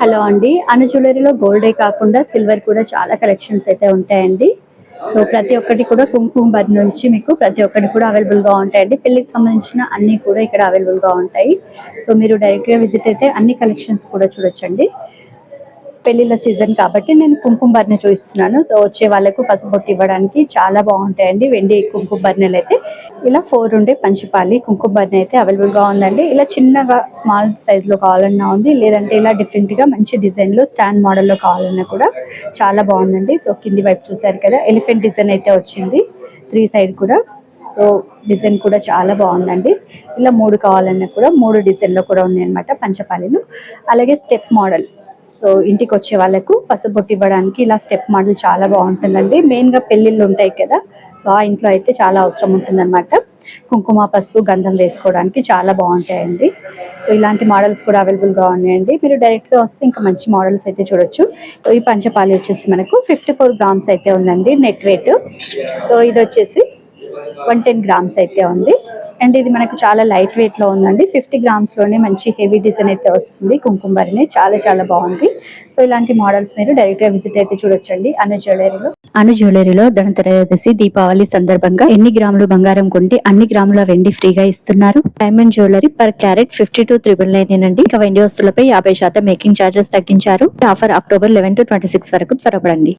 Hello అండి. అను జ్యువెలరీలో గోల్డే కాకుండా silver కూడా చాలా కలెక్షన్స్ అయితే ఉంటాయండి. సో ప్రతి ఒక్కటి కూడా కుంకుమ బర్ నుంచి మీకు ప్రతి ఒక్కటి కూడా అవైలబుల్గా ఉంటాయండి. పెళ్ళికి సంబంధించిన అన్నీ కూడా ఇక్కడ అవైలబుల్గా ఉంటాయి. సో మీరు డైరెక్ట్గా విజిట్ అయితే అన్ని కలెక్షన్స్ కూడా చూడొచ్చండి. పెళ్ళిళ్ళ సీజన్ కాబట్టి నేను కుంకుమ బర్ణ చూపిస్తున్నాను సో వచ్చే వాళ్ళకు పసుపొట్టు ఇవ్వడానికి చాలా బాగుంటాయండి. వెండి కుంకుమ బర్ణలు అయితే. ఇలా ఫోర్ ఉండే పంచపాలి కుంకుమ బర్ణ అయితే అవైలబుల్గా ఉందండి. ఇలా చిన్నగా స్మాల్ సైజ్లో కావాలన్నా ఉంది. లేదంటే ఇలా డిఫరెంట్గా మంచి డిజైన్లో స్టాండ్ మోడల్లో కావాలన్నా కూడా చాలా బాగుందండి. సో కింది వైపు చూసారు కదా ఎలిఫెంట్ డిజైన్ అయితే వచ్చింది. త్రీ సైడ్ కూడా. సో డిజైన్ కూడా చాలా బాగుందండి. ఇలా మూడు కావాలన్నా కూడా మూడు డిజైన్లో కూడా ఉన్నాయన్నమాట పంచపాలీలు. అలాగే స్టెప్ మోడల్. సో ఇంటికి వచ్చే వాళ్ళకు పసుపొట్టు ఇవ్వడానికి ఇలా స్టెప్ మోడల్ చాలా బాగుంటుందండి. మెయిన్గా ఉంటాయి కదా సో ఆ ఇంట్లో అయితే చాలా అవసరం ఉంటుందన్నమాట. కుంకుమ పసుపు గంధం వేసుకోవడానికి చాలా బాగుంటాయండి. సో ఇలాంటి మోడల్స్ కూడా అవైలబుల్గా ఉన్నాయండి. మీరు డైరెక్ట్గా వస్తే ఇంకా మంచి మోడల్స్ అయితే చూడొచ్చు. సో ఈ పంచపాలి వచ్చేసి మనకు ఫిఫ్టీ ఫోర్ గ్రామ్స్ అయితే ఉందండి నెట్ వెయిట్. సో ఇది వచ్చేసి వన్ టెన్ గ్రామ్స్ అయితే ఉంది. అండ్ ఇది మనకు చాలా లైట్ వెయిట్లో ఉందండి. ఫిఫ్టీ గ్రామ్స్లోనే మంచి హెవీ డిజైన్ అయితే వస్తుంది. కుంకుమరిని చాలా చాలా బాగుంది. సో ఇలాంటి మోడల్స్ మీరు డైరెక్ట్గా విజిట్ అయితే చూడొచ్చండి. అను జ్యువెలరీలో. అను జ్యువెలరీలో ధనతరయోదశి దీపావళి సందర్భంగా ఎన్ని గ్రాములు బంగారం కొంటే అన్ని గ్రాముల వెండి ఫ్రీగా ఇస్తున్నారు. Diamond jewellery per carat fifty two triple nine అండి ఇక వెండి వస్తువులపై యాభై శాతం మేకింగ్ ఛార్జెస్ తగ్గించారు. Offer October eleven to twenty six వరకు త్వరపడండి.